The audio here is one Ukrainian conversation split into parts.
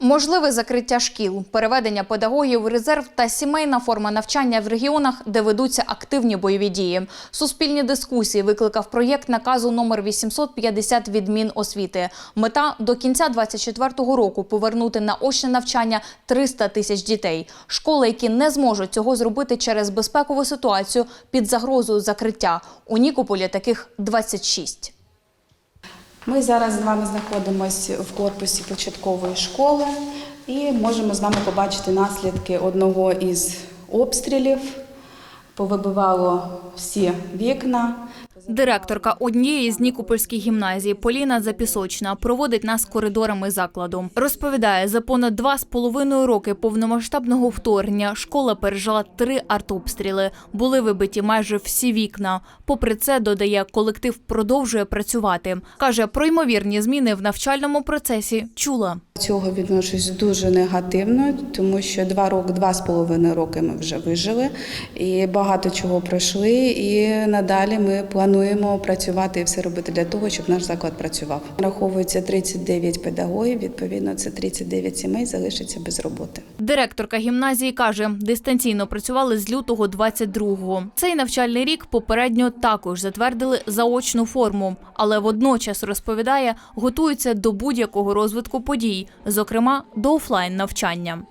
Можливе закриття шкіл, переведення педагогів в резерв та сімейна форма навчання в регіонах, де ведуться активні бойові дії. Суспільні дискусії викликав проєкт наказу номер 850 від Міносвіти. Мета до кінця 2024 року повернути на очне навчання 300 тисяч дітей. Школи, які не зможуть цього зробити через безпекову ситуацію під загрозою закриття. У Нікополі таких 26. Ми зараз з вами знаходимося в корпусі початкової школи і можемо з вами побачити наслідки одного із обстрілів. Повибивало всі вікна. Директорка однієї з Нікопольських гімназій Поліна Запісочна проводить нас коридорами закладу. Розповідає, за понад два з половиною роки повномасштабного вторгнення школа пережила три артобстріли. Були вибиті майже всі вікна. Попри це, додає, колектив продовжує працювати. каже, про ймовірні зміни в навчальному процесі чула. Цього відношусь дуже негативно, тому що два роки, два з половиною роки ми вже вижили і багато чого пройшли. І надалі ми плануємо працювати і все робити для того, щоб наш заклад працював. Раховується 39 педагогів. Відповідно, це 39 сімей залишиться без роботи. Директорка гімназії каже, дистанційно працювали з лютого 22-го. Цей навчальний рік попередньо також затвердили заочну форму, але водночас розповідає, готуються до будь-якого розвитку подій, зокрема до офлайн навчання.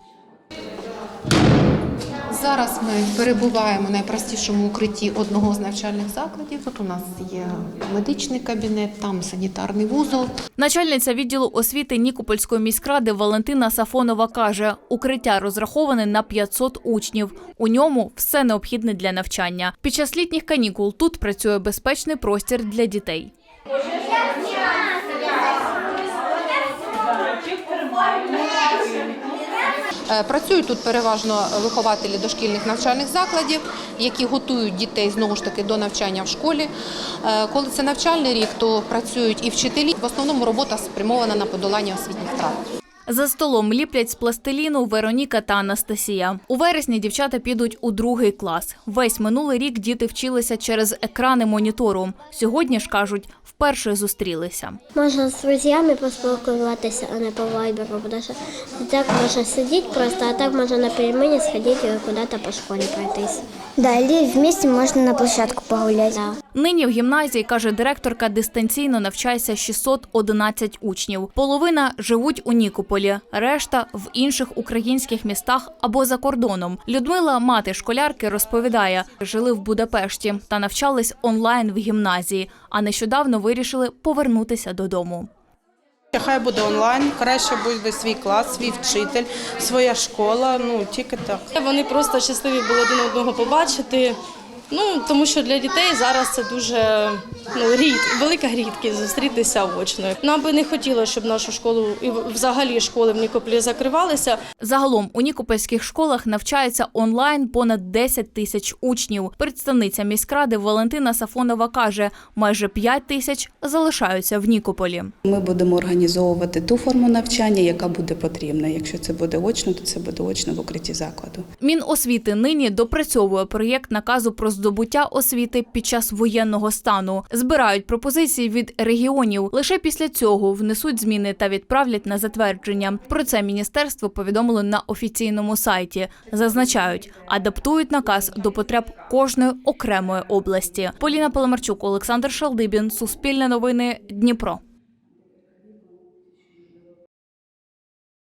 Зараз ми перебуваємо в найпростішому укритті одного з навчальних закладів. Тут у нас є медичний кабінет, там санітарний вузол. Начальниця відділу освіти Нікопольської міськради Валентина Сафонова каже, укриття розраховане на 500 учнів. У ньому все необхідне для навчання. Під час літніх канікул тут працює безпечний простір для дітей. Працюють тут переважно вихователі дошкільних навчальних закладів, які готують дітей знову ж таки до навчання в школі. Е, Коли це навчальний рік, то працюють і вчителі. В основному робота спрямована на подолання освітніх втрат. За столом ліплять з пластиліну Вероніка та Анастасія. У вересні дівчата підуть у другий клас. Весь минулий рік діти вчилися через екрани монітору. Сьогодні ж кажуть, вперше зустрілися. Можна з друзями поспілкуватися, а не по вайберу, тому що так можна сидіти просто, а так можна на переміні сходити і куди-то по школі пройтись. Да, или вместе можна на площадку погуляти. Да. Нині в гімназії, каже директорка, дистанційно навчається 611 учнів. Половина живуть у Нікополі, решта в інших українських містах або за кордоном. Людмила, мати школярки, розповідає, жили в Будапешті та навчались онлайн в гімназії, а нещодавно вирішили повернутися додому. Хай буде онлайн, краще буде свій клас, свій вчитель, своя школа. Ну тільки так. Вони просто щасливі були один одного побачити. Ну тому що для дітей зараз це дуже ну рід, велика рідкість зустрітися очно. Нам би не хотілося, щоб нашу школу і взагалі школи в Нікополі закривалися. Загалом у нікопольських школах навчається онлайн понад 10 тисяч учнів. Представниця міськради Валентина Сафонова каже, майже 5 тисяч залишаються в Нікополі. Ми будемо організовувати ту форму навчання, яка буде потрібна. Якщо це буде очно, то це буде очно в укритті закладу. Міносвіти нині допрацьовує проєкт наказу про здобуття освіти під час воєнного стану. Збирають пропозиції від регіонів. Лише після цього внесуть зміни та відправлять на затвердження. Про це міністерство повідомило на офіційному сайті. Зазначають, адаптують наказ до потреб кожної окремої області. Поліна Паламарчук, Олександр Шалдибін, Суспільне новини, Дніпро.